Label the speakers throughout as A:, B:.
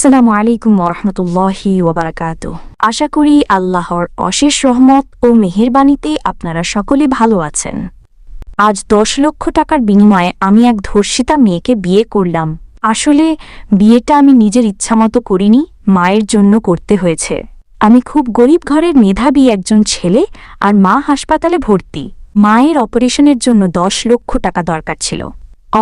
A: আসসালামু আলাইকুম ওরহমতুল্লাহি ওবরাকাত আশা করি আল্লাহর অশেষ রহমত ও মেহেরবানিতে আপনারা সকলে ভালো আছেন। আজ দশ লক্ষ টাকার বিনিময়ে আমি এক ধর্ষিতা মেয়েকে বিয়ে করলাম। আসলে বিয়েটা আমি নিজের ইচ্ছামতো করিনি, মায়ের জন্য করতে হয়েছে। আমি খুব গরিব ঘরের মেধাবী একজন ছেলে আর মা হাসপাতালে ভর্তি। মায়ের অপারেশনের জন্য দশ লক্ষ টাকা দরকার ছিল।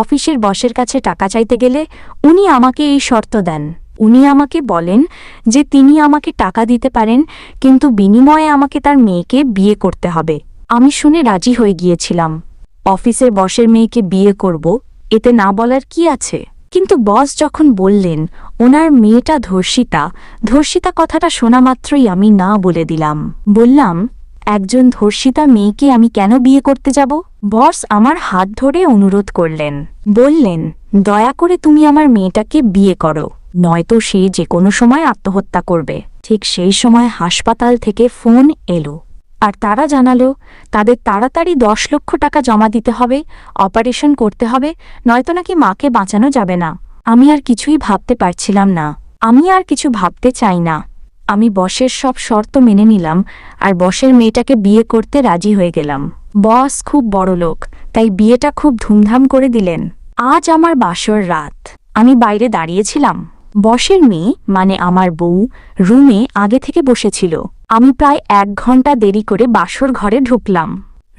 A: অফিসের বসের কাছে টাকা চাইতে গেলে উনি আমাকে এই শর্ত দেন। উনি আমাকে বলেন যে তিনি আমাকে টাকা দিতে পারেন, কিন্তু বিনিময়ে আমাকে তার মেয়েকে বিয়ে করতে হবে। আমি শুনে রাজি হয়ে গিয়েছিলাম। অফিসের বসের মেয়েকে বিয়ে করব, এতে না বলার কি আছে? কিন্তু বস যখন বললেন, ওনার মেয়েটা ধর্ষিতা ধর্ষিতা কথাটা শোনা মাত্রই আমি না বলে দিলাম। বললাম, একজন ধর্ষিতা মেয়েকে আমি কেন বিয়ে করতে যাব? বস আমার হাত ধরে অনুরোধ করলেন। বললেন, দয়া করে তুমি আমার মেয়েটাকে বিয়ে করো। নয়তো সে যে কোনো সময় আত্মহত্যা করবে। ঠিক সেই সময় হাসপাতাল থেকে ফোন এলো। আর তারা জানালো, তাদের তাড়াতাড়ি দশ লক্ষ টাকা জমা দিতে হবে, অপারেশন করতে হবে, নয়তো নাকি মাকে বাঁচানো যাবে না। আমি আর কিছুই ভাবতে পারছিলাম না। আমি আর কিছু ভাবতে চাই না। আমি বসের সব শর্ত মেনে নিলাম আর বসের মেয়েটাকে বিয়ে করতে রাজি হয়ে গেলাম। বস খুব বড় লোক, তাই বিয়েটা খুব ধুমধাম করে দিলেন। আজ আমার বাসর রাত। আমি বাইরে দাঁড়িয়েছিলাম। বসের মেয়ে মানে আমার বউ, রুমে আগে থেকে বসেছিল। আমি প্রায় এক ঘণ্টা দেরি করে বাসর ঘরে ঢুকলাম।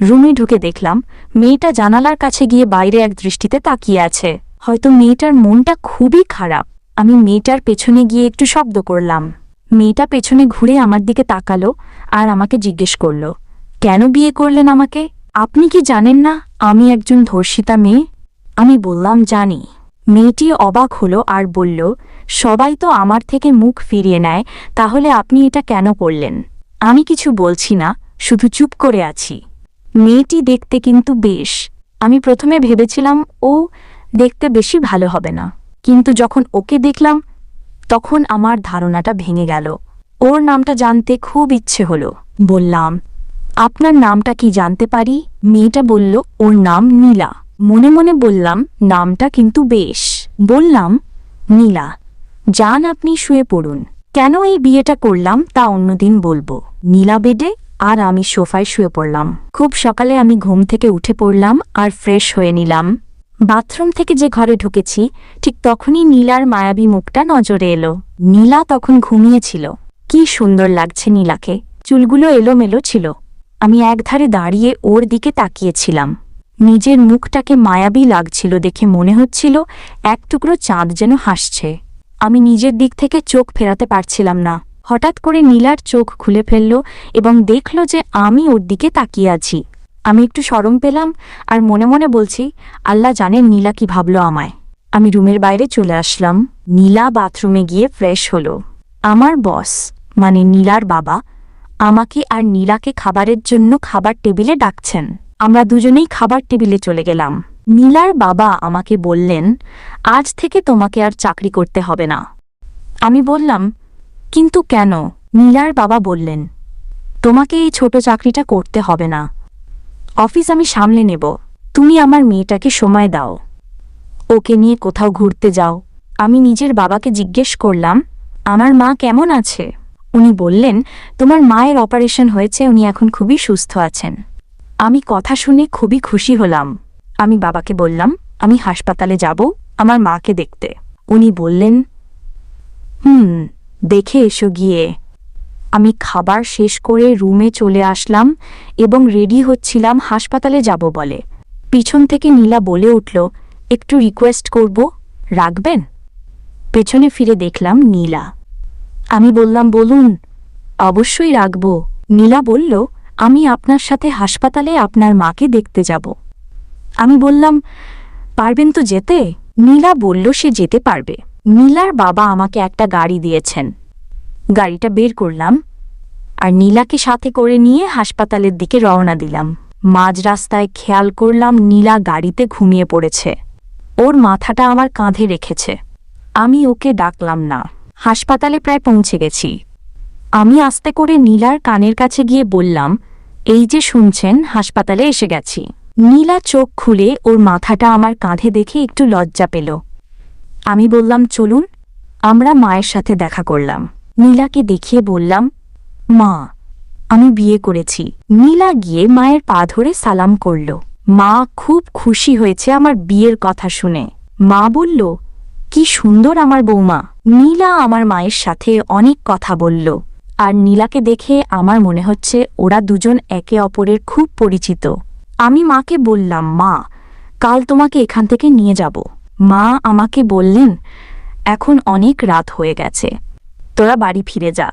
A: রুমে ঢুকে দেখলাম, মেয়েটা জানালার কাছে গিয়ে বাইরে এক দৃষ্টিতে তাকিয়ে আছে। হয়তো মেয়েটার মনটা খুবই খারাপ। আমি মেয়েটার পেছনে গিয়ে একটু শব্দ করলাম। মেয়েটা পেছনে ঘুরে আমার দিকে তাকালো আর আমাকে জিজ্ঞেস করল, কেন বিয়ে করলেন আমাকে? আপনি কি জানেন না আমি একজন ধর্ষিতা মেয়ে? আমি বললাম, জানি। মেয়েটি অবাক হলো আর বলল, সবাই তো আমার থেকে মুখ ফিরিয়ে নেয়, তাহলে আপনি এটা কেন করলেন? আমি কিছু বলছি না, শুধু চুপ করে আছি। মেয়েটি দেখতে কিন্তু বেশ। আমি প্রথমে ভেবেছিলাম, ও দেখতে বেশি ভালো হবে না। কিন্তু যখন ওকে দেখলাম, তখন আমার ধারণাটা ভেঙে গেল। ওর নামটা জানতে খুব ইচ্ছে হলো। বললাম, আপনার নামটা কি জানতে পারি? মেয়েটা বলল, ওর নাম নীলা। মনে মনে বললাম, নামটা কিন্তু বেশ। বললাম, নীলা, যান আপনি শুয়ে পড়ুন। কেন এই বিয়েটা করলাম তা অন্যদিন বলব। নীলা বেডে আর আমি সোফায় শুয়ে পড়লাম। খুব সকালে আমি ঘুম থেকে উঠে পড়লাম আর ফ্রেশ হয়ে নিলাম। বাথরুম থেকে যে ঘরে ঢুকেছি, ঠিক তখনই নীলার মায়াবী মুখটা নজরে এলো। নীলা তখন ঘুমিয়েছিল। কি সুন্দর লাগছে নীলাকে। চুলগুলো এলোমেলো ছিল। আমি একধারে দাঁড়িয়ে ওর দিকে তাকিয়েছিলাম। নিজের মুখটাকে মায়াবী লাগছিল দেখে মনে হচ্ছিল এক টুকরো চাঁদ যেন হাসছে। আমি নিজের দিক থেকে চোখ ফেরাতে পারছিলাম না। হঠাৎ করে নীলার চোখ খুলে ফেলল এবং দেখল যে আমি ওর দিকে তাকিয়ে আছি। আমি একটু সরম পেলাম আর মনে মনে বলছি, আল্লাহ জানেন নীলা কি ভাবল আমায়। আমি রুমের বাইরে চলে আসলাম। নীলা বাথরুমে গিয়ে ফ্রেশ হলো। আমার বস মানে নীলার বাবা, আমাকে আর নীলাকে খাবারের জন্য খাবার টেবিলে ডাকছেন। আমরা দুজনেই খাবার টেবিলে চলে গেলাম। নীলার বাবা আমাকে বললেন, আজ থেকে তোমাকে আর চাকরি করতে হবে না। আমি বললাম, কিন্তু কেন? নীলার বাবা বললেন, তোমাকে এই ছোট চাকরিটা করতে হবে না। অফিস আমি সামলে নেব। তুমি আমার মেয়েটাকে সময় দাও। ওকে নিয়ে কোথাও ঘুরতে যাও। আমি নিজের বাবাকে জিজ্ঞেস করলাম, আমার মা কেমন আছে? উনি বললেন, তোমার মায়ের অপারেশন হয়েছে, উনি এখন খুবই সুস্থ আছেন। আমি কথা শুনে খুবই খুশি হলাম। আমি বাবাকে বললাম, আমি হাসপাতালে যাব, আমার মাকে দেখতে। উনি বললেন, হুম, দেখে এসো গিয়ে। আমি খাবার শেষ করে রুমে চলে আসলাম এবং রেডি হচ্ছিলাম হাসপাতালে যাব বলে। পিছন থেকে নীলা বলে উঠল, একটু রিকোয়েস্ট করব, রাখবেন? পেছনে ফিরে দেখলাম নীলা। আমি বললাম, বলুন, অবশ্যই রাখব। নীলা বলল আমি আপনার সাথে হাসপাতালে আপনার মাকে দেখতে যাব। আমি বললাম, পারবেন তো যেতে? নীলা বলল, সে যেতে পারবে। নীলার বাবা আমাকে একটা গাড়ি দিয়েছেন। গাড়িটা বের করলাম আর নীলাকে সাথে করে নিয়ে হাসপাতালের দিকে রওনা দিলাম। মাঝ রাস্তায় খেয়াল করলাম, নীলা গাড়িতে ঘুমিয়ে পড়েছে। ওর মাথাটা আমার কাঁধে রেখেছে। আমি ওকে ডাকলাম, না, হাসপাতালে প্রায় পৌঁছে গেছি। আমি আস্তে করে নীলার কানের কাছে গিয়ে বললাম এই যে শুনছেন, হাসপাতালে এসে গেছি। নীলা চোখ খুলে ওর মাথাটা আমার কাঁধে দেখে একটু লজ্জা পেল। আমি বললাম, চলুন, আমরা মায়ের সাথে দেখা করলাম। নীলাকে দেখিয়ে বললাম, মা, আমি বিয়ে করেছি। নীলা গিয়ে মায়ের পা ধরে সালাম করল। মা খুব খুশি হয়েছে আমার বিয়ের কথা শুনে। মা বলল, কি সুন্দর আমার বৌমা। নীলা আমার মায়ের সাথে অনেক কথা বলল। আর নীলাকে দেখে আমার মনে হচ্ছে ওরা দুজন একে অপরের খুব পরিচিত। আমি মাকে বললাম, মা, কাল তোমাকে এখান থেকে নিয়ে যাব। মা আমাকে বললেন, এখন অনেক রাত হয়ে গেছে, তোরা বাড়ি ফিরে যা।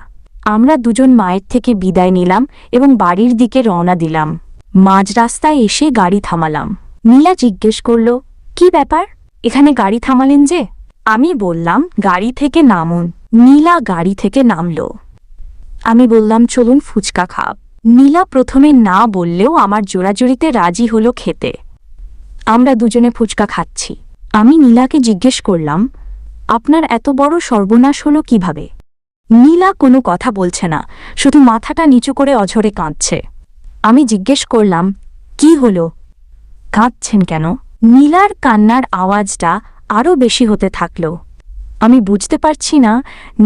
A: আমরা দুজন মায়ের থেকে বিদায় নিলাম এবং বাড়ির দিকে রওনা দিলাম। মাঝ রাস্তায় এসে গাড়ি থামালাম। নীলা জিজ্ঞেস করল, কি ব্যাপার? এখানে গাড়ি থামালেন যে? আমি বললাম, গাড়ি থেকে নামুন। নীলা গাড়ি থেকে নামল। আমি বললাম, চলুন ফুচকা খাব নীলা প্রথমে না বললেও আমার জোড়াজুড়িতে রাজি হলো খেতে। আমরা দুজনে ফুচকা খাচ্ছি। আমি নীলাকে জিজ্ঞেস করলাম, আপনার এত বড় সর্বনাশ হলো কীভাবে? নীলা কোনো কথা বলছে না, শুধু মাথাটা নিচু করে অঝরে কাঁদছে। আমি জিজ্ঞেস করলাম, কি হলো? কাঁদছেন কেন? নীলার কান্নার আওয়াজটা আরও বেশি হতে থাকল। আমি বুঝতে পারছি না,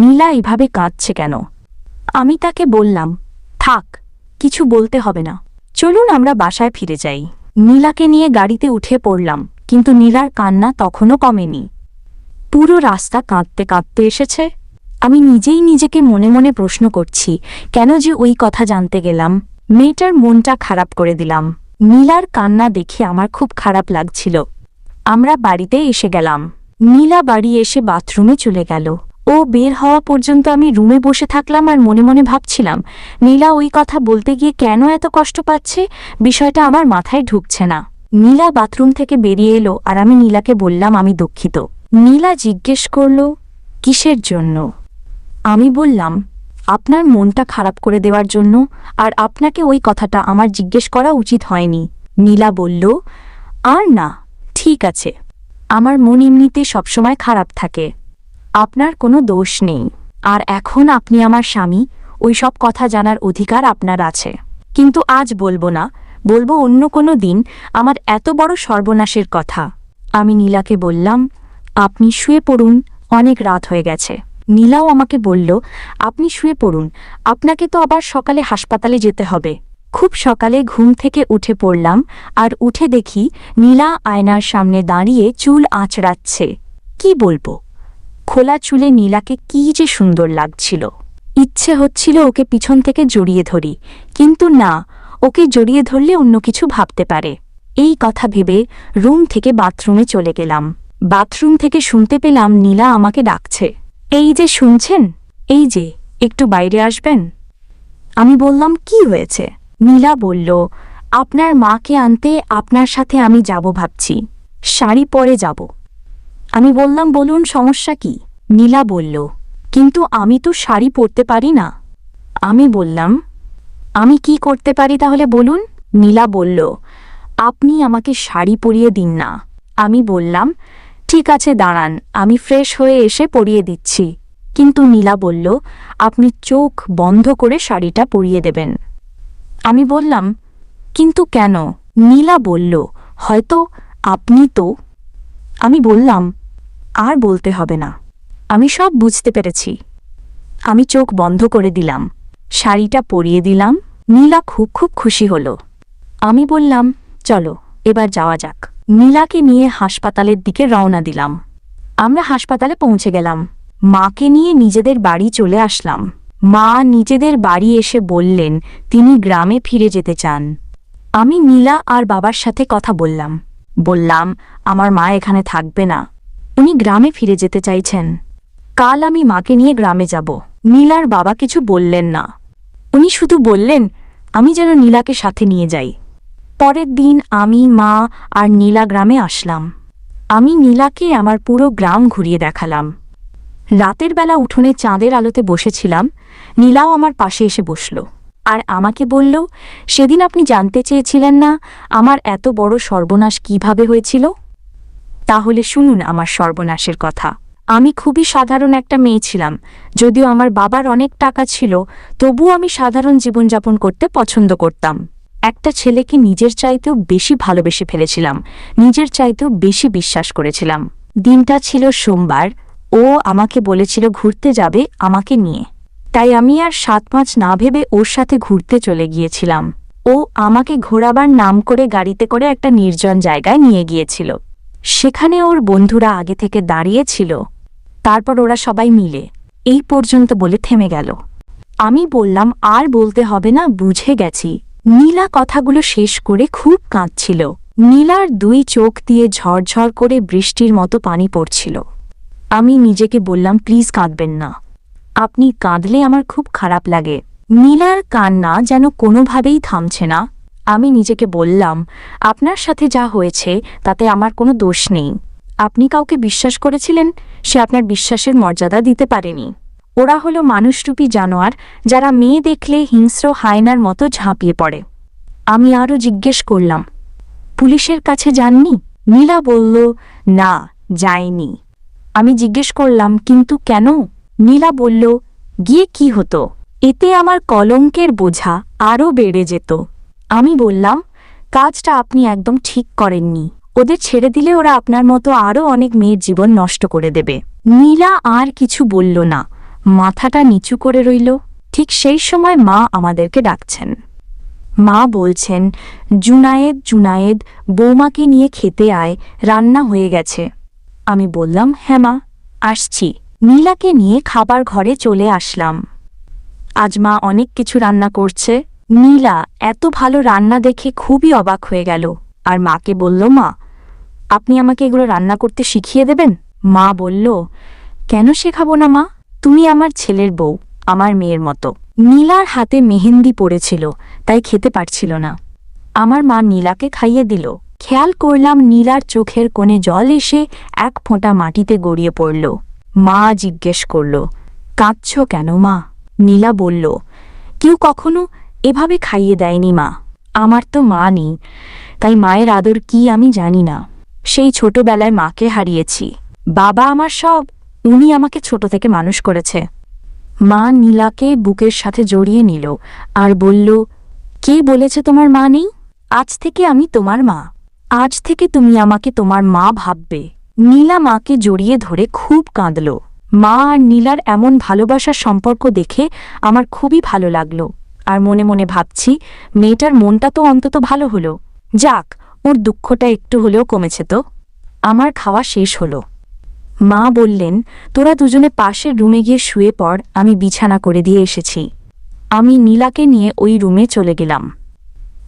A: নীলা এভাবে কাঁদছে কেন। আমি তাকে বললাম, থাক, কিছু বলতে হবে না। চলুন আমরা বাসায় ফিরে যাই। নীলাকে নিয়ে গাড়িতে উঠে পড়লাম, কিন্তু নীলার কান্না তখনও কমেনি। পুরো রাস্তা কাঁদতে কাঁদতে এসেছে। আমি নিজেই নিজেকে মনে মনে প্রশ্ন করছি, কেন যে ওই কথা জানতে গেলাম। মেয়েটার মনটা খারাপ করে দিলাম। নীলার কান্না দেখে আমার খুব খারাপ লাগছিল। আমরা বাড়িতে এসে গেলাম। নীলা বাড়ি এসে বাথরুমে চলে গেল। ও বের হওয়া পর্যন্ত আমি রুমে বসে থাকলাম আর মনে মনে ভাবছিলাম, নীলা ওই কথা বলতে গিয়ে কেন এত কষ্ট পাচ্ছে? বিষয়টা আমার মাথায় ঢুকছে না। নীলা বাথরুম থেকে বেরিয়ে এলো আর আমি নীলাকে বললাম, আমি দুঃখিত। নীলা জিজ্ঞেস করল, কিসের জন্য? আমি বললাম, আপনার মনটা খারাপ করে দেওয়ার জন্য আর আপনাকে ওই কথাটা আমার জিজ্ঞেস করা উচিত হয়নি। নীলা বলল, আর না, ঠিক আছে। আমার মন এমনিতে সবসময় খারাপ থাকে। আপনার কোনো দোষ নেই। আর এখন আপনি আমার স্বামী, ওই সব কথা জানার অধিকার আপনার আছে। কিন্তু আজ বলব না, বলব অন্য কোনো দিন, আমার এত বড় সর্বনাশের কথা। আমি নীলাকে বললাম, আপনি শুয়ে পড়ুন, অনেক রাত হয়ে গেছে। নীলাও আমাকে বলল, আপনি শুয়ে পড়ুন, আপনাকে তো আবার সকালে হাসপাতালে যেতে হবে। খুব সকালে ঘুম থেকে উঠে পড়লাম, আর উঠে দেখি নীলা আয়নার সামনে দাঁড়িয়ে চুল আঁচড়াচ্ছে। কি বলব? খোলা চুলে নীলাকে কি যে সুন্দর লাগছিল। ইচ্ছে হচ্ছিল ওকে পিছন থেকে জড়িয়ে ধরি, কিন্তু না, ওকে জড়িয়ে ধরলে অন্য কিছু ভাবতে পারে। এই কথা ভেবে রুম থেকে বাথরুমে চলে গেলাম। বাথরুম থেকে শুনতে পেলাম নীলা আমাকে ডাকছে। এই যে শুনছেন? এই যে, একটু বাইরে আসবেন? আমি বললাম, কি হয়েছে? নীলা বলল, আপনার মাকে আনতে আপনার সাথে আমি যাব ভাবছি। শাড়ি পরে যাব। আমি বললাম, বলুন, সমস্যা কি? নীলা বলল, কিন্তু আমি তো শাড়ি পরতে পারি না। আমি বললাম, আমি কি করতে পারি তাহলে বলুন? নীলা বলল, আপনি আমাকে শাড়ি পরিয়ে দিন না। আমি বললাম, ঠিক আছে, দাঁড়ান, আমি ফ্রেশ হয়ে এসে পরিয়ে দিচ্ছি। কিন্তু নীলা বলল, আপনি চোখ বন্ধ করে শাড়িটা পরিয়ে দেবেন। আমি বললাম, কিন্তু কেন? নীলা বলল, হয়তো আপনি তো? আমি বললাম আর বলতে হবে না। আমি সব বুঝতে পেরেছি। আমি চোখ বন্ধ করে দিলাম। শাড়িটা পরিয়ে দিলাম। নীলা খুব খুব খুশি হল। আমি বললাম, চলো, এবার যাওয়া যাক। নীলাকে নিয়ে হাসপাতালের দিকে রওনা দিলাম। আমরা হাসপাতালে পৌঁছে গেলাম। মাকে নিয়ে নিজেদের বাড়ি চলে আসলাম। মা নিজেদের বাড়ি এসে বললেন, তিনি গ্রামে ফিরে যেতে চান। আমি নীলা আর বাবার সাথে কথা বললাম। বললাম, আমার মা এখানে থাকবে না। উনি গ্রামে ফিরে যেতে চাইছেন। কাল আমি মাকে নিয়ে গ্রামে যাব। নীলার বাবা কিছু বললেন না। উনি শুধু বললেন, আমি যেন নীলাকে সাথে নিয়ে যাই। পরের দিন আমি, মা আর নীলা গ্রামে আসলাম। আমি নীলাকে আমার পুরো গ্রাম ঘুরিয়ে দেখালাম। রাতের বেলা উঠোনে চাঁদের আলোতে বসেছিলাম। নীলাও আমার পাশে এসে বসল। আর আমাকে বলল, সেদিন আপনি জানতে চেয়েছিলেন না আমার এত বড় সর্বনাশ কীভাবে হয়েছিল? তাহলে শুনুন আমার সর্বনাশের কথা। আমি খুবই সাধারণ একটা মেয়ে ছিলাম, যদিও আমার বাবার অনেক টাকা ছিল, তবুও আমি সাধারণ জীবনযাপন করতে পছন্দ করতাম। একটা ছেলেকে নিজের চাইতেও বেশি ভালোবেসে ফেলেছিলাম, নিজের চাইতেও বেশি বিশ্বাস করেছিলাম। দিনটা ছিল সোমবার, ও আমাকে বলেছিল ঘুরতে যাবে আমাকে নিয়ে। তাই আমি আর সাত পাঁচ না ভেবে ওর সাথে ঘুরতে চলে গিয়েছিলাম। ও আমাকে ঘোরাবার নাম করে গাড়িতে করে একটা নির্জন জায়গায় নিয়ে গিয়েছিল। সেখানে ওর বন্ধুরা আগে থেকে দাঁড়িয়ে ছিল তারপর ওরা সবাই মিলে। এই পর্যন্ত বলে থেমে গেল। আমি বললাম, আর বলতে হবে না, বুঝে গেছি। নীলা কথাগুলো শেষ করে খুব কাঁদছিল। নীলার দুই চোখ দিয়ে ঝরঝর করে বৃষ্টির মতো পানি পড়ছিল। আমি নিজেকে বললাম, প্লিজ কাঁদবেন না। আপনি কাঁদলে আমার খুব খারাপ লাগে। নীলার কান্না যেন কোনোভাবেই থামছে না। আমি নিজেকে বললাম, আপনার সাথে যা হয়েছে, তাতে আমার কোনো দোষ নেই। আপনি কাউকে বিশ্বাস করেছিলেন? সে আপনার বিশ্বাসের মর্যাদা দিতে পারেনি। ওরা হলো মানুষরূপী জানোয়ার, যারা মেয়ে দেখলে হিংস্র হায়নার মতো ঝাঁপিয়ে পড়ে। আমি আরও জিজ্ঞেস করলাম, পুলিশের কাছে যাননি? নীলা বলল, না, যায়নি। আমি জিজ্ঞেস করলাম, কিন্তু কেন? নীলা বলল, গিয়ে কি হতো? এতে আমার কলঙ্কের বোঝা আরও বেড়ে যেত। আমি বললাম, কাজটা আপনি একদম ঠিক করেননি। ওদের ছেড়ে দিলে ওরা আপনার মতো আরও অনেক মেয়ের জীবন নষ্ট করে দেবে। নীলা আর কিছু বলল না। মাথাটা নিচু করে রইল। ঠিক সেই সময় মা আমাদেরকে ডাকছেন। মা বলছেন, জুনায়েদ জুনায়েদ, বৌমাকে নিয়ে খেতে আয়, রান্না হয়ে গেছে। আমি বললাম হ্যাঁ মা, আসছি। নীলাকে নিয়ে খাবার ঘরে চলে আসলাম। আজ মা অনেক কিছু রান্না করছে। নীলা এত ভালো রান্না দেখে খুবই অবাক হয়ে গেল। আর মাকে বলল, মা, আপনি আমাকে এগুলো রান্না করতে শিখিয়ে দেবেন? মা বলল, কেন শেখাবো না, মা? তুমি আমার ছেলের বউ, আমার মেয়ের মতো। নীলার হাতে মেহেন্দি পড়েছিল, তাই খেতে পারছিল না। আমার মা নীলাকে খাইয়ে দিল। খেয়াল করলাম নীলার চোখের কোণে জল এসে এক ফোঁটা মাটিতে গড়িয়ে পড়ল। মা জিজ্ঞেস করল, কাঁদছ কেন, মা? নীলা বলল, কেউ কখনো এভাবে খাইয়ে দেয়নি মা। আমার তো মা নেই, তাই মায়ের আদর কি আমি জানি না। সেই ছোটবেলায় মাকে হারিয়েছি। বাবা আমার সব, উনি আমাকে ছোট থেকে মানুষ করেছে। মা নীলাকে বুকের সাথে জড়িয়ে নিল আর বলল, কে বলেছে তোমার মা নেই? আজ থেকে আমি তোমার মা। আজ থেকে তুমি আমাকে তোমার মা ভাববে। নীলা মাকে জড়িয়ে ধরে খুব কাঁদল। মা আর নীলার এমন ভালোবাসার সম্পর্ক দেখে আমার খুবই ভালো লাগল। আর মনে মনে ভাবছি, মেয়েটার মনটা তো অন্তত ভালো হলো। যাক, ওর দুঃখটা একটু হলেও কমেছে তো। আমার খাওয়া শেষ হলো। মা বললেন, তোরা দুজনে পাশের রুমে গিয়ে শুয়ে পড়, আমি বিছানা করে দিয়ে এসেছি। আমি নীলাকে নিয়ে ওই রুমে চলে গেলাম।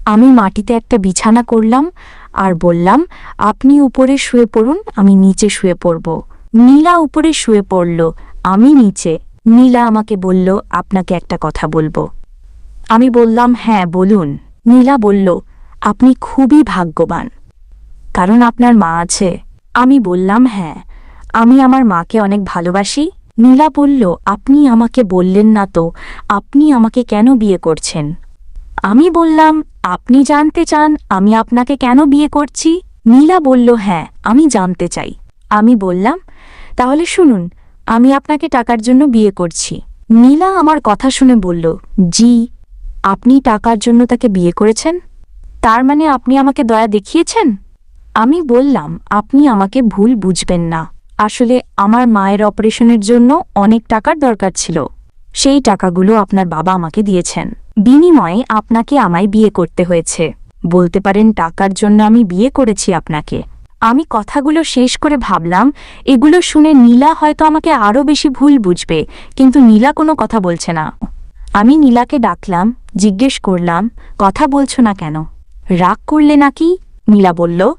A: আমি মাটিতে একটা বিছানা করলাম আর বললাম, আপনি উপরে শুয়ে পড়ুন, আমি নিচে শুয়ে পড়ব। নীলা উপরে শুয়ে পড়ল, আমি নিচে। নীলা আমাকে বলল, আপনাকে একটা কথা বলব। আমি বললাম হ্যাঁ বলুন। নীলা বলল, আপনি খুবই ভাগ্যবান। কারণ আপনার মা আছে। আমি বললাম হ্যাঁ আমি আমার মাকে অনেক ভালোবাসি। নীলা বলল, আপনি আমাকে বললেন না তো, আপনি আমাকে কেন বিয়ে করছেন? আমি বললাম, আপনি জানতে চান আমি আপনাকে কেন বিয়ে করছি? নীলা বলল হ্যাঁ আমি জানতে চাই। আমি বললাম, তাহলে শুনুন, আমি আপনাকে টাকার জন্য বিয়ে করছি। নীলা আমার কথা শুনে বলল, জি। আপনি টাকার জন্য তাকে বিয়ে করেছেন? তার মানে আপনি আমাকে দয়া দেখিয়েছেন? আমি বললাম, আপনি আমাকে ভুল বুঝবেন না। আসলে আমার মায়ের অপারেশনের জন্য অনেক টাকার দরকার ছিল। সেই টাকাগুলো আপনার বাবা আমাকে দিয়েছেন। বিনিময়ে আপনাকে আমায় বিয়ে করতে হয়েছে। বলতে পারেন টাকার জন্য আমি বিয়ে করেছি আপনাকে। আমি কথাগুলো শেষ করে ভাবলাম, এগুলো শুনে নীলা হয়তো আমাকে আরও বেশি ভুল বুঝবে, কিন্তু নীলা কোনো কথা বলছে না। আমি নীলাকে ডাকলাম, জিজ্ঞেস করলাম, কথা বলছো না কেন? রাগ করলে নাকি? নীলা বলল,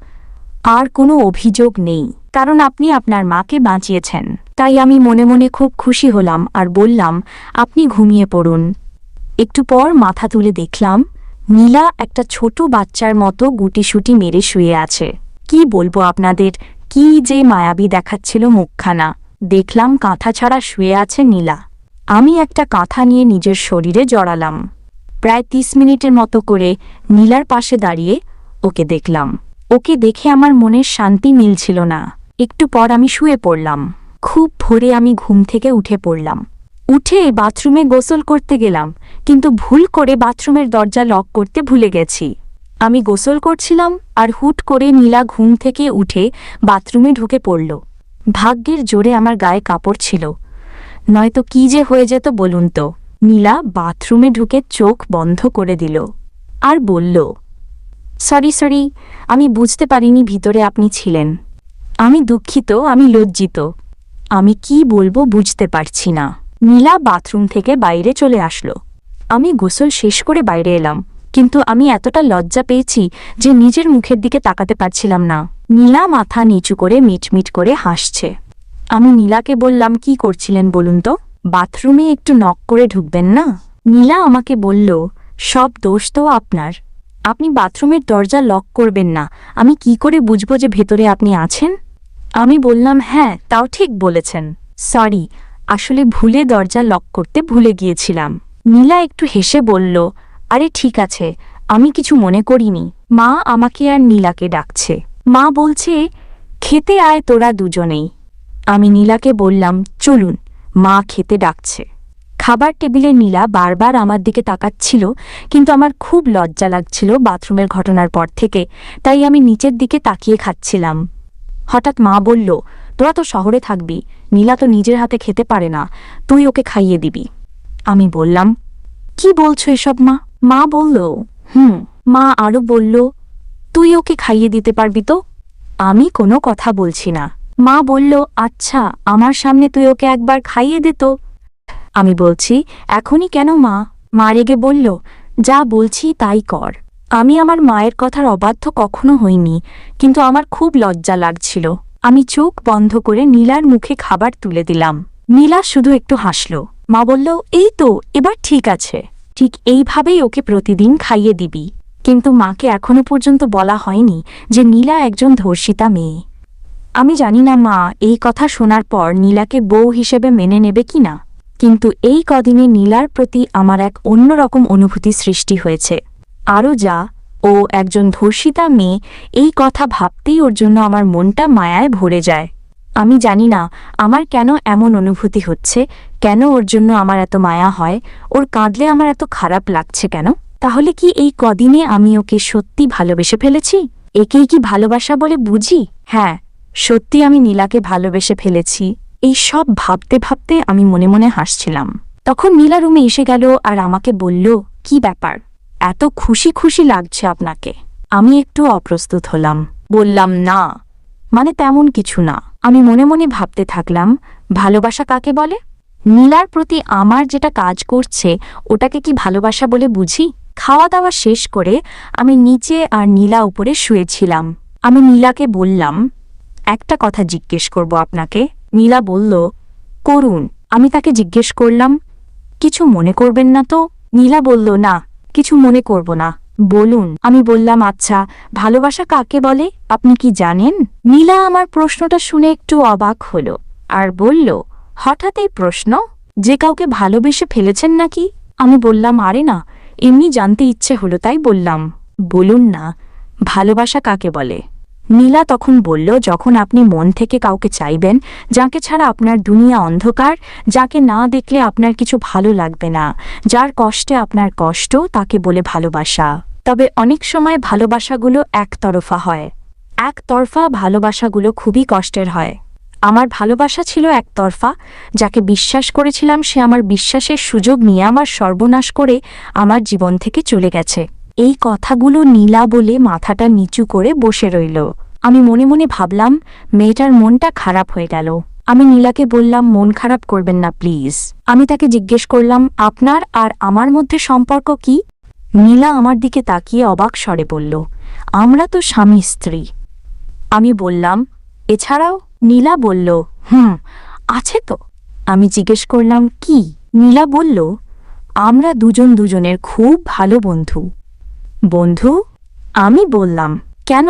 A: আর কোনো অভিযোগ নেই। কারণ আপনি আপনার মাকে বাঁচিয়েছেন। তাই আমি মনে মনে খুব খুশি হলাম আর বললাম, আপনি ঘুমিয়ে পড়ুন। একটু পর মাথা তুলে দেখলাম, নীলা একটা ছোট বাচ্চার মতো গুটিসুটি মেরে শুয়ে আছে। কি বলব আপনাদের? কি যে মায়াবী দেখাচ্ছিল মুখখানা? দেখলাম কাঁথা ছাড়া শুয়ে আছে নীলা। আমি একটা কাঁথা নিয়ে নিজের শরীরে জড়ালাম। প্রায় তিস মিনিটের মতো করে নীলার পাশে দাঁড়িয়ে ওকে দেখলাম। ওকে দেখে আমার মনের শান্তি মিলছিল না। একটু পর আমি শুয়ে পড়লাম। খুব ভোরে আমি ঘুম থেকে উঠে পড়লাম। উঠে বাথরুমে গোসল করতে গেলাম, কিন্তু ভুল করে বাথরুমের দরজা লক করতে ভুলে গেছি। আমি গোসল করছিলাম আর হুট করে নীলা ঘুম থেকে উঠে বাথরুমে ঢুকে পড়ল। ভাগ্যের জোরে আমার গায়ে কাপড় ছিল। নয়তো কি যে হয়ে যেত বলুন তো। নীলা বাথরুমে ঢুকে চোখ বন্ধ করে দিল আর বলল, সরি সরি, আমি বুঝতে পারিনি ভিতরে আপনি ছিলেন। আমি দুঃখিত, আমি লজ্জিত। আমি কি বলব বুঝতে পারছি না। নীলা বাথরুম থেকে বাইরে চলে আসলো। আমি গোসল শেষ করে বাইরে এলাম, কিন্তু আমি এতটা লজ্জা পেয়েছি যে নিজের মুখের দিকে তাকাতে পারছিলাম না। নীলা মাথা নিচু করে মিটমিট করে হাসছে। আমি নীলাকে বললাম, কি করছিলেন বলুন তো? বাথরুমে একটু নক করে ঢুকবেন না? নীলা আমাকে বলল, সব দোষ তো আপনার। আপনি বাথরুমের দরজা লক করবেন না। আমি কি করে বুঝব যে ভেতরে আপনি আছেন? আমি বললাম হ্যাঁ তাও ঠিক বলেছেন। সরি, আসলে ভুলে দরজা লক করতে ভুলে গিয়েছিলাম। নীলা একটু হেসে বলল, আরে ঠিক আছে, আমি কিছু মনে করিনি। মা আমাকে আর নীলাকে ডাকছে। মা বলছে, খেতে আয় তোরা দুজনেই। আমি নীলাকে বললাম, চলুন, মা খেতে ডাকছে। খাবার টেবিলে নীলা বারবার আমার দিকে তাকাচ্ছিল, কিন্তু আমার খুব লজ্জা লাগছিল বাথরুমের ঘটনার পর থেকে, তাই আমি নিচের দিকে তাকিয়ে খাচ্ছিলাম। হঠাৎ মা বলল, তোরা তো শহরে থাকবি, নীলা তো নিজের হাতে খেতে পারে না, তুই ওকে খাইয়ে দিবি। আমি বললাম, কি বলছো এসব মা? মা বলল, হুম। মা আরও বলল, তুই ওকে খাইয়ে দিতে পারবি তো? আমি কোনো কথা বলছি না। মা বলল আচ্ছা আমার সামনে তুই ওকে একবার খাইয়ে দে তো। আমি বলছি, এখনই কেন মা? মা রেগে বলল, যা বলছি তাই কর। আমি আমার মায়ের কথার অবাধ্য কখনো হইনি, কিন্তু আমার খুব লজ্জা লাগছিল। আমি চোখ বন্ধ করে নীলার মুখে খাবার তুলে দিলাম। নীলা শুধু একটু হাসল। মা বলল, এই তো, এবার ঠিক আছে। ঠিক এইভাবেই ওকে প্রতিদিন খাইয়ে দিবি। কিন্তু মাকে এখনও পর্যন্ত বলা হয়নি যে নীলা একজন ধর্ষিতা মেয়ে। আমি জানি না মা, এই কথা শোনার পর নীলাকে বউ হিসেবে মেনে নেবে কিনা কিন্তু এই কদিনে নীলার প্রতি আমার এক অন্যরকম অনুভূতি সৃষ্টি হয়েছে। আরও যা, ও একজন ধর্ষিতা মেয়ে, এই কথা ভাবতেই ওর জন্য আমার মনটা মায়ায় ভরে যায়। আমি জানি না, আমার কেন এমন অনুভূতি হচ্ছে, কেন ওর জন্য আমার এত মায়া হয়, ওর কাঁদলে আমার এত খারাপ লাগছে কেন? তাহলে কি এই কদিনে আমি ওকে সত্যি ভালোবেসে ফেলেছি? একেই কি ভালোবাসা বলে বুঝি? হ্যাঁ সত্যি আমি নীলাকে ভালোবেসে ফেলেছি। এই সব ভাবতে ভাবতে আমি মনে মনে হাসছিলাম। তখন নীলা রুমে এসে গেল আর আমাকে বলল, কি ব্যাপার? এত খুশি খুশি লাগছে আপনাকে। আমি একটু অপ্রস্তুত হলাম। বললাম, না মানে তেমন কিছু না। আমি মনে মনে ভাবতে থাকলাম, ভালোবাসা কাকে বলে? নীলার প্রতি আমার যেটা কাজ করছে, ওটাকে কি ভালোবাসা বলে বুঝি? খাওয়া দাওয়া শেষ করে আমি নিচে আর নীলা উপরে শুয়েছিলাম। আমি নীলাকে বললাম একটা কথা জিজ্ঞেস করব আপনাকে। নীলা বলল করুন আমি তাকে জিজ্ঞেস করলাম, কিছু মনে করবেন না তো? নীলা বলল, না, কিছু মনে করব না। বলুন। আমি বললাম আচ্ছা ভালোবাসা কাকে বলে? আপনি কি জানেন? নীলা আমার প্রশ্নটা শুনে একটু অবাক হল আর বলল, হঠাৎ এই প্রশ্ন? যে কাউকে ভালোবেসে ফেলেছেন নাকি? আমি বললাম, আরে না, এমনি জানতে ইচ্ছে হলো তাই বললাম। বলুন না, ভালোবাসা কাকে বলে? নীলা তখন বলল, যখন আপনি মন থেকে কাউকে চাইবেন, যাকে ছাড়া আপনার দুনিয়া অন্ধকার, যাকে না দেখলে আপনার কিছু ভালো লাগবে না, যার কষ্টে আপনার কষ্ট, তাকে বলে ভালোবাসা। তবে অনেক সময় ভালোবাসাগুলো একতরফা হয়। একতরফা ভালোবাসাগুলো খুবই কষ্টের হয়। আমার ভালোবাসা ছিল একতরফা, যাকে বিশ্বাস করেছিলাম সে আমার বিশ্বাসের সুযোগ নিয়ে আমার সর্বনাশ করে আমার জীবন থেকে চলে গেছে। এই কথাগুলো নীলা বলে মাথাটা নিচু করে বসে রইল। আমি মনে মনে ভাবলাম, মেয়েটার মনটা খারাপ হয়ে গেল। আমি নীলাকে বললাম, মন খারাপ করবেন না, প্লিজ। আমি তাকে জিজ্ঞেস করলাম, আপনার আর আমার মধ্যে সম্পর্ক কি? নীলা আমার দিকে তাকিয়ে অবাক স্বরে বলল, আমরা তো স্বামী, স্ত্রী। আমি বললাম, এছাড়াও? নীলা বলল, হুম, আছে তো। আমি জিজ্ঞেস করলাম, কি? নীলা বলল, আমরা দুজন দুজনের খুব ভালো বন্ধু। বন্ধু, আমি বললাম, কেন?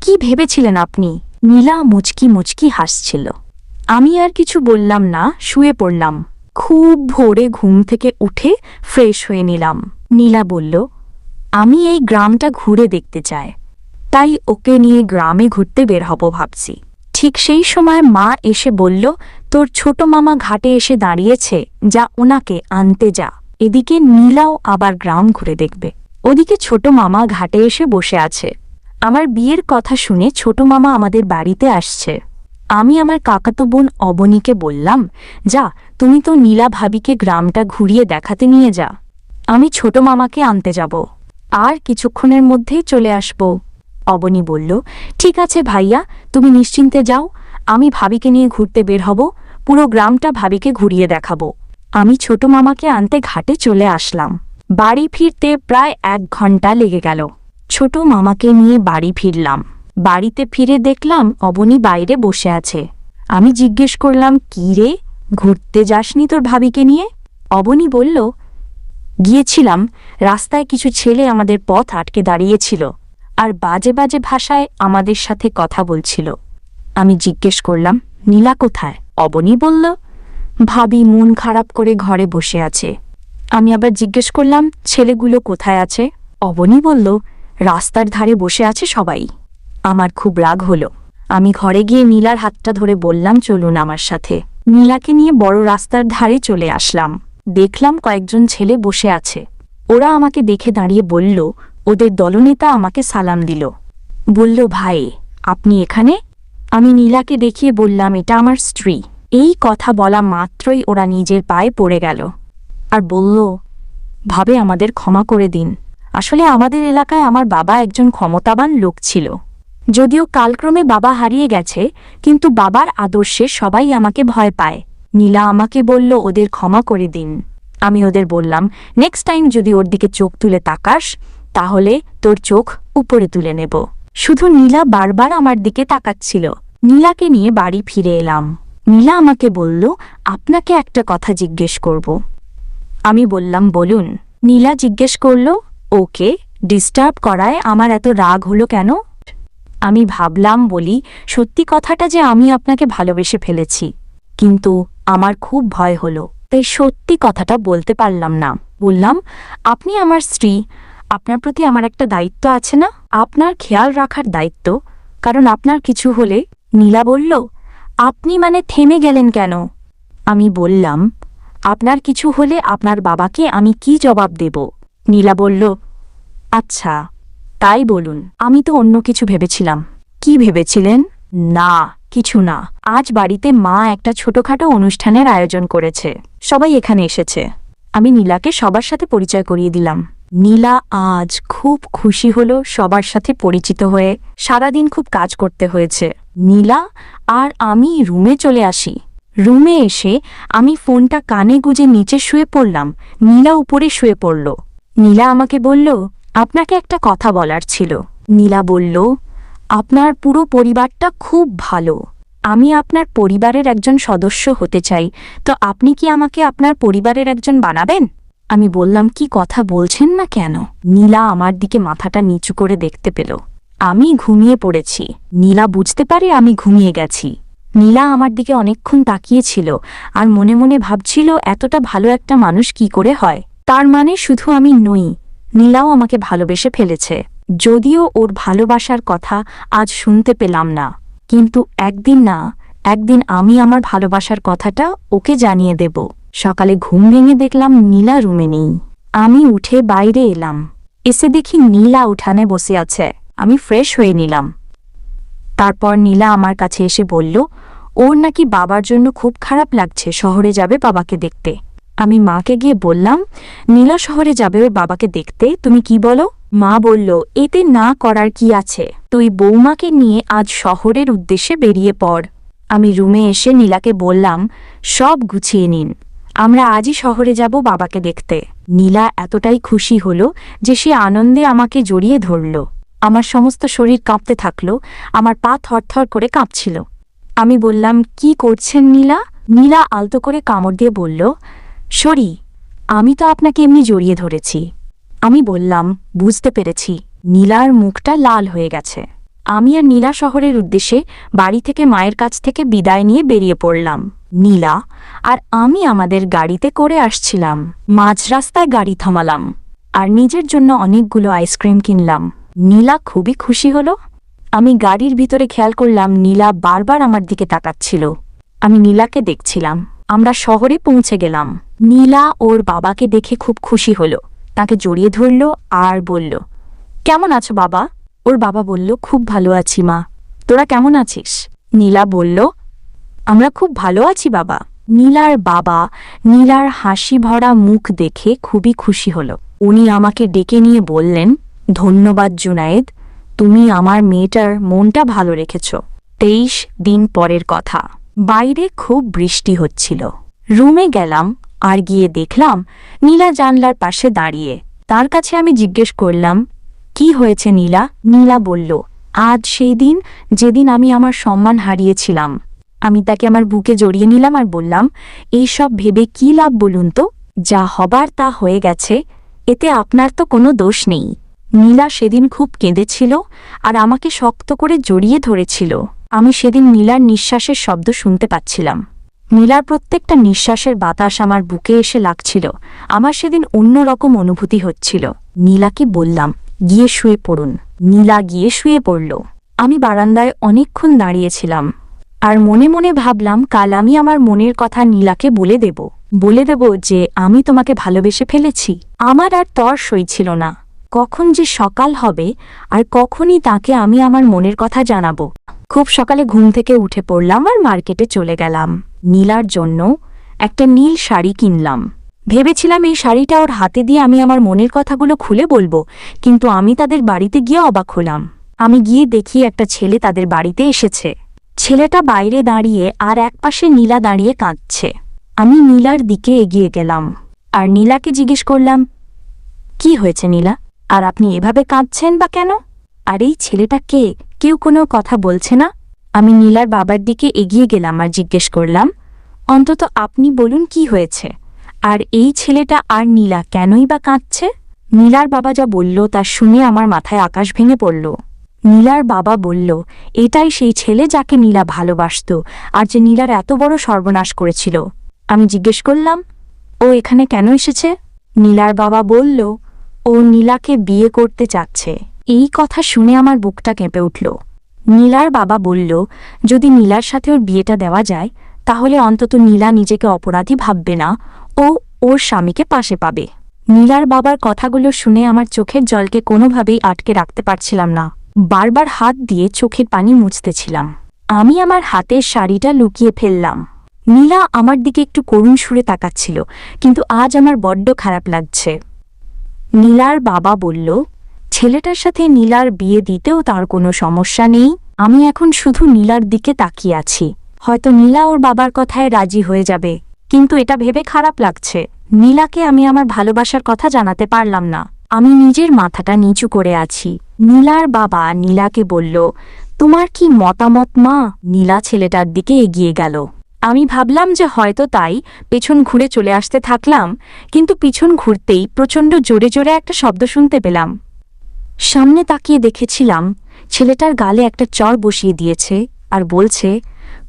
A: কি ভেবেছিলেন আপনি? নীলা মুচকি মুচকি হাসছিল। আমি আর কিছু বললাম না, শুয়ে পড়লাম। খুব ভোরে ঘুম থেকে উঠে ফ্রেশ হয়ে নিলাম। নীলা বলল, আমি এই গ্রামটা ঘুরে দেখতে চাই। তাই ওকে নিয়ে গ্রামে ঘুরতে বের হব ভাবছি। ঠিক সেই সময় মা এসে বলল, তোর ছোট মামা ঘাটে এসে দাঁড়িয়েছে, যা ওনাকে আনতে যা। এদিকে নীলাও আবার গ্রাম ঘুরে দেখবে। ওদিকে ছোট মামা ঘাটে এসে বসে আছে। আমার বিয়ের কথা শুনে ছোট মামা আমাদের বাড়িতে আসছে। আমি আমার কাকাতো বোন অবনীকে বললাম, যা, তুমি তো নীলা ভাবিকে গ্রামটা ঘুরিয়ে দেখাতে নিয়ে যা। আমি ছোট মামাকে আনতে যাব। আর কিছুক্ষণের মধ্যেই চলে আসব। অবনী বলল, ঠিক আছে ভাইয়া, তুমি নিশ্চিন্তে যাও। আমি ভাবিকে নিয়ে ঘুরতে বের হব। পুরো গ্রামটা ভাবিকে ঘুরিয়ে দেখাবো। আমি ছোট মামাকে আনতে ঘাটে চলে আসলাম। বাড়ি ফিরতে প্রায় এক ঘণ্টা লেগে গেল। ছোট মামাকে নিয়ে বাড়ি ফিরলাম। বাড়িতে ফিরে দেখলাম অবনী বাইরে বসে আছে। আমি জিজ্ঞেস করলাম, কি রে, ঘুরতে যাসনি তোর ভাবিকে নিয়ে? অবনী বলল, গিয়েছিলাম, রাস্তায় কিছু ছেলে আমাদের পথ আটকে দাঁড়িয়েছিল আর বাজে বাজে ভাষায় আমাদের সাথে কথা বলছিল। আমি জিজ্ঞেস করলাম, নীলা কোথায়? অবনী বলল, ভাবি মন খারাপ করে ঘরে বসে আছে। আমি আবার জিজ্ঞেস করলাম, ছেলেগুলো কোথায় আছে? অবনী বলল, রাস্তার ধারে বসে আছে সবাই। আমার খুব রাগ হলো। আমি ঘরে গিয়ে নীলার হাতটা ধরে বললাম, চলুন আমার সাথে। নীলাকে নিয়ে বড় রাস্তার ধারে চলে আসলাম। দেখলাম কয়েকজন ছেলে বসে আছে। ওরা আমাকে দেখে দাঁড়িয়ে বলল, ওদের দলনেতা আমাকে সালাম দিল। বলল, ভাই, আপনি এখানে? আমি নীলাকে দেখিয়ে বললাম, এটা আমার স্ত্রী। এই কথা বলা মাত্রই ওরা নিজের পায়ে পড়ে গেল। আর বলল, ভাবে আমাদের ক্ষমা করে দিন। আসলে আমাদের এলাকায় আমার বাবা একজন ক্ষমতাবান লোক ছিল। যদিও কালক্রমে বাবা হারিয়ে গেছে, কিন্তু বাবার আদর্শে সবাই আমাকে ভয় পায়। নীলা আমাকে বলল, ওদের ক্ষমা করে দিন। আমি ওদের বললাম নেক্সট টাইম যদি ওর দিকে চোখ তুলে তাকাস, তাহলে তোর চোখ উপরে তুলে নেব। শুধু নীলা বারবার আমার দিকে তাকাচ্ছিল। নীলাকে নিয়ে বাড়ি ফিরে এলাম। নীলা আমাকে বলল, আপনাকে একটা কথা জিজ্ঞেস করব। আমি বললাম, বলুন। নীলা জিজ্ঞেস করল, ওকে ডিস্টার্ব করায় আমার এত রাগ হলো কেন? আমি ভাবলাম, বলি, সত্যি কথাটা যে আমি আপনাকে ভালোবেসে ফেলেছি, কিন্তু আমার খুব ভয় হলো। তাই সত্যি কথাটা বলতে পারলাম না। বললাম, আপনি আমার স্ত্রী, আপনার প্রতি আমার একটা দায়িত্ব আছে না? আপনার খেয়াল রাখার দায়িত্ব, কারণ আপনার কিছু হলে? নীলা বলল, আপনি মানে থেমে গেলেন কেন? আমি বললাম আপনার কিছু হলে আপনার বাবাকে আমি কি জবাব দেব? নীলা বলল আচ্ছা তাই বলুন। আমি তো অন্য কিছু ভেবেছিলাম। কি ভেবেছিলেন? না, কিছু না। আজ বাড়িতে মা একটা ছোটখাটো অনুষ্ঠানের আয়োজন করেছে। সবাই এখানে এসেছে। আমি নীলাকে সবার সাথে পরিচয় করিয়ে দিলাম। নীলা আজ খুব খুশি হলো সবার সাথে পরিচিত হয়ে। সারাদিন খুব কাজ করতে হয়েছে। নীলা, আর আমি রুমে চলে আসি। রুমে এসে আমি ফোনটা কানে গুজে নিচে শুয়ে পড়লাম। নীলা উপরে শুয়ে পড়ল। নীলা আমাকে বলল, আপনাকে একটা কথা বলার ছিল। নীলা বলল, আপনার পুরো পরিবারটা খুব ভালো। আমি আপনার পরিবারের একজন সদস্য হতে চাই। তো আপনি কি আমাকে আপনার পরিবারের একজন বানাবেন? আমি বললাম, কি কথা বলছেন না কেন? নীলা আমার দিকে মাথাটা নিচু করে দেখতে পেল। আমি ঘুমিয়ে পড়েছি। নীলা, বুঝতে পারে আমি ঘুমিয়ে গেছি। নীলা আমার দিকে অনেকক্ষণ তাকিয়েছিল আর মনে মনে ভাবছিল, এতটা ভালো একটা মানুষ কি করে হয়? তার মানে শুধু আমি নই, নীলাও আমাকে ভালোবেসে ফেলেছে। যদিও ওর ভালোবাসার কথা আজ শুনতে পেলাম না। কিন্তু একদিন না, একদিন আমি আমার ভালোবাসার কথাটা ওকে জানিয়ে দেব। সকালে ঘুম ভেঙে দেখলাম নীলা রুমে নেই। আমি উঠে বাইরে এলাম। এসে দেখি নীলা উঠানে বসে আছে। আমি ফ্রেশ হয়ে নিলাম। তারপর নীলা আমার কাছে এসে বলল ওর নাকি বাবার জন্য খুব খারাপ লাগছে, শহরে যাবে বাবাকে দেখতে। আমি মাকে গিয়ে বললাম, নীলা শহরে যাবে ওর বাবাকে দেখতে, তুমি কি বলো? মা বলল, এতে না করার কি আছে? তুই বৌমাকে নিয়ে আজ শহরের উদ্দেশ্যে বেরিয়ে পড়। আমি রুমে এসে নীলাকে বললাম, সব গুছিয়ে নিন। আমরা আজই শহরে যাব বাবাকে দেখতে। নীলা এতটাই খুশি হলো যে সে আনন্দে আমাকে জড়িয়ে ধরল। আমার সমস্ত শরীর কাঁপতে থাকল, আমার পা থরথর করে কাঁপছিল। আমি বললাম, কি করছেন নীলা? নীলা আলতো করে কামড় দিয়ে বলল, সরি, আমি তো আপনাকে এমনি জড়িয়ে ধরেছি। আমি বললাম, বুঝতে পেরেছি, নীলার মুখটা লাল হয়ে গেছে। আমি আর নীলা শহরের উদ্দেশ্যে বাড়ি থেকে মায়ের কাছ থেকে বিদায় নিয়ে বেরিয়ে পড়লাম। নীলা আর আমি আমাদের গাড়িতে করে আসছিলাম। মাঝ রাস্তায় গাড়ি থামালাম। আর নিজের জন্য অনেকগুলো আইসক্রিম কিনলাম। নীলা খুবই খুশি হলো। আমি গাড়ির ভিতরে খেয়াল করলাম নীলা বারবার আমার দিকে তাকাচ্ছিল। আমি নীলাকে দেখছিলাম। আমরা শহরে পৌঁছে গেলাম। নীলা ওর বাবাকে দেখে খুব খুশি হলো। তাকে জড়িয়ে ধরল আর বলল, কেমন আছো বাবা? ওর বাবা বলল, খুব ভালো আছি মা। তোরা কেমন আছিস? নীলা বলল, আমরা খুব ভালো আছি বাবা। নীলার বাবা নীলার হাসি ভরা মুখ দেখে খুবই খুশি হল। উনি আমাকে ডেকে নিয়ে বললেন, ধন্যবাদ জুনায়েদ। তুমি আমার মেয়েটার মনটা ভালো রেখেছ। তেইশ দিন পরের কথা। বাইরে খুব বৃষ্টি হচ্ছিল। রুমে গেলাম আর গিয়ে দেখলাম নীলা জানলার পাশে দাঁড়িয়ে। তার কাছে আমি জিজ্ঞেস করলাম, কি হয়েছে নীলা? নীলা বলল, আজ সেই দিন যেদিন আমি আমার সম্মান হারিয়েছিলাম। আমি তাকে আমার বুকে জড়িয়ে নিলাম আর বললাম, এইসব ভেবে কি লাভ বলুন তো? যা হবার তা হয়ে গেছে। এতে আপনার তো কোনো দোষ নেই। নীলা সেদিন খুব কেঁদেছিল আর আমাকে শক্ত করে জড়িয়ে ধরেছিল। আমি সেদিন নীলার নিঃশ্বাসের শব্দ শুনতে পাচ্ছিলাম। নীলার প্রত্যেকটা নিঃশ্বাসের বাতাস আমার বুকে এসে লাগছিল। আমার সেদিন অন্যরকম অনুভূতি হচ্ছিল। নীলাকে বললাম, গিয়ে শুয়ে পড়ুন। নীলা গিয়ে শুয়ে পড়ল। আমি বারান্দায় অনেকক্ষণ দাঁড়িয়েছিলাম। আর মনে মনে ভাবলাম, কাল আমি আমার মনের কথা নীলাকে বলে দেব। বলে দেব যে, আমি তোমাকে ভালোবেসে ফেলেছি। আমার আর তর সই ছিল না। কখন যে সকাল হবে আর কখনই তাকে আমি আমার মনের কথা জানাব। খুব সকালে ঘুম থেকে উঠে পড়লাম আর মার্কেটে চলে গেলাম। নীলার জন্য একটা নীল শাড়ি কিনলাম। ভেবেছিলাম এই শাড়িটা ওর হাতে দিয়ে আমি আমার মনের কথাগুলো খুলে বলব, কিন্তু আমি তাদের বাড়িতে গিয়ে অবাক হলাম। আমি গিয়ে দেখি একটা ছেলে তাদের বাড়িতে এসেছে। ছেলেটা বাইরে দাঁড়িয়ে আর একপাশে নীলা দাঁড়িয়ে কাঁদছে। আমি নীলার দিকে এগিয়ে গেলাম আর নীলাকে জিজ্ঞেস করলাম, কি হয়েছে নীলা? আর আপনি এভাবে কাঁদছেন বা কেন? আর এই ছেলেটা কে? কেউ কোনো কথা বলছে না? আমি নীলার বাবার দিকে এগিয়ে গেলাম আর জিজ্ঞেস করলাম, অন্তত আপনি বলুন কি হয়েছে? আর এই ছেলেটা আর নীলা কেনই বা কাঁদছে? নীলার বাবা যা বলল তা শুনে আমার মাথায় আকাশ ভেঙে পড়ল। নীলার বাবা বলল, এটাই সেই ছেলে যাকে নীলা ভালোবাসত আর যে নীলার এত বড় সর্বনাশ করেছিল। আমি জিজ্ঞেস করলাম, ও এখানে কেন এসেছে? নীলার বাবা বলল ও নীলাকে বিয়ে করতে চাচ্ছে। এই কথা শুনে আমার বুকটা কেঁপে উঠল। নীলার বাবা বলল, যদি নীলার সাথে ওর বিয়েটা দেওয়া যায়, তাহলে অন্তত নীলা নিজেকে অপরাধী ভাববে না, ও ওর স্বামীকে পাশে পাবে। নীলার বাবার কথাগুলো শুনে আমার চোখের জলকে কোনোভাবেই আটকে রাখতে পারছিলাম না। বারবার হাত দিয়ে চোখের পানি মুছতেছিলাম। আমি আমার হাতের শাড়িটা লুকিয়ে ফেললাম। নীলা আমার দিকে একটু করুণ সুরে তাকাচ্ছিল, কিন্তু আজ আমার বড্ড খারাপ লাগছে। নীলার বাবা বলল, ছেলেটার সাথে নীলার বিয়ে দিতেও তার কোনো সমস্যা নেই। আমি এখন শুধু নীলার দিকে তাকিয়ে আছি। হয়তো নীলা ওর বাবার কথায় রাজি হয়ে যাবে। কিন্তু এটা ভেবে খারাপ লাগছে। নীলাকে আমি আমার ভালোবাসার কথা জানাতে পারলাম না। আমি নিজের মাথাটা নিচু করে আছি। নীলার বাবা নীলাকে বলল, তোমার কি মতামত মা? নীলা ছেলেটার দিকে এগিয়ে গেল। আমি ভাবলাম যে হয়তো তাই পেছন ঘুরে চলে আসতে থাকলাম, কিন্তু পিছন ঘুরতেই প্রচণ্ড জোরে জোরে একটা শব্দ শুনতে পেলাম। সামনে তাকিয়ে দেখেছিলাম, ছেলেটার গালে একটা চর বসিয়ে দিয়েছে আর বলছে,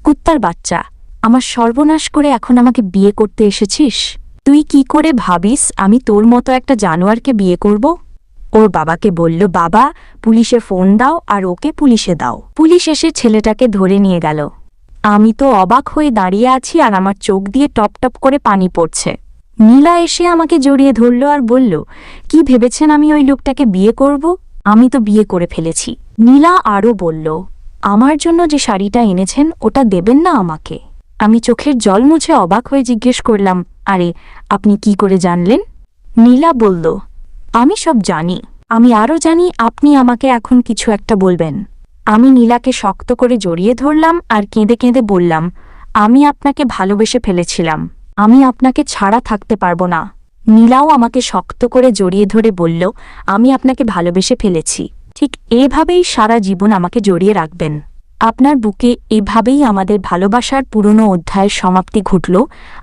A: কুত্তার বাচ্চা, আমার সর্বনাশ করে এখন আমাকে বিয়ে করতে এসেছিস? তুই কি করে ভাবিস আমি তোর মতো একটা জানোয়ারকে বিয়ে করব? ওর বাবাকে বলল, বাবা, পুলিশে ফোন দাও আর ওকে পুলিশে দাও। পুলিশ এসে ছেলেটাকে ধরে নিয়ে গেল। আমি তো অবাক হয়ে দাঁড়িয়ে আছি আর আমার চোখ দিয়ে টপ টপ করে পানি পড়ছে। নীলা এসে আমাকে জড়িয়ে ধরল আর বলল, কি ভেবেছেন আমি ওই লোকটাকে বিয়ে করব? আমি তো বিয়ে করে ফেলেছি। নীলা আরও বলল, আমার জন্য যে শাড়িটা এনেছেন, ওটা দেবেন না আমাকে? আমি চোখের জল মুছে অবাক হয়ে জিজ্ঞেস করলাম, আরে, আপনি কি করে জানলেন? নীলা বলল, আমি সব জানি। আমি আরও জানি, আপনি আমাকে এখন কিছু একটা বলবেন। আমি নীলাকে শক্ত করে জড়িয়ে ধরলাম আর কেঁদে কেঁদে বললাম, আমি আপনাকে ভালোবেসে ফেলেছিলাম। আমি আপনাকে ছাড়া থাকতে পারব না। নীলাও আমাকে শক্ত করে জড়িয়ে ধরে বলল, আমি আপনাকে ভালোবেসে ফেলেছি। ঠিক এভাবেই সারা জীবন আমাকে জড়িয়ে রাখবেন। আপনার বুকে এভাবেই আমাদের ভালোবাসার পুরনো অধ্যায়ের সমাপ্তি ঘটল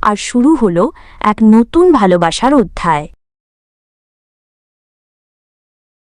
A: আর শুরু হলো এক নতুন ভালোবাসার অধ্যায়।